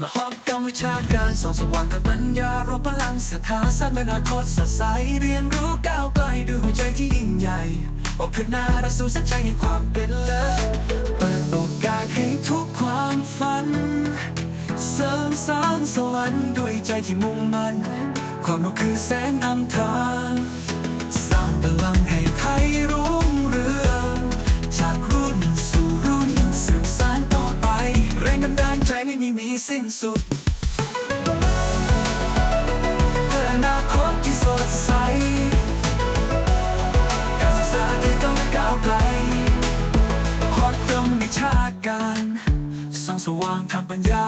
มาหอบกำวิชาการส่องสว่างกับปัญญารวมพลังศรัทธาสร้างอนาคตสดใสเรียนรู้ก้าวไกลด้วยหัวใจที่ยิ่งใหญ่ออกขึ้นหน้าเราสู่เส้นชัยแห่งความเป็นเลิศเปิดโอกาสให้ทุกความฝัน เสริมสร้างสวรรค์ด้วยใจที่มุ่งมั่นความรู้คือแสงนำทาง บันดาลใจไม่มีมีสิ้นสุดเพื่ออนาคตที่สดใส การศึกษาที่ต้องก้าวไกลฮอตตรงมีชาติการส่องสว่างทางปัญญา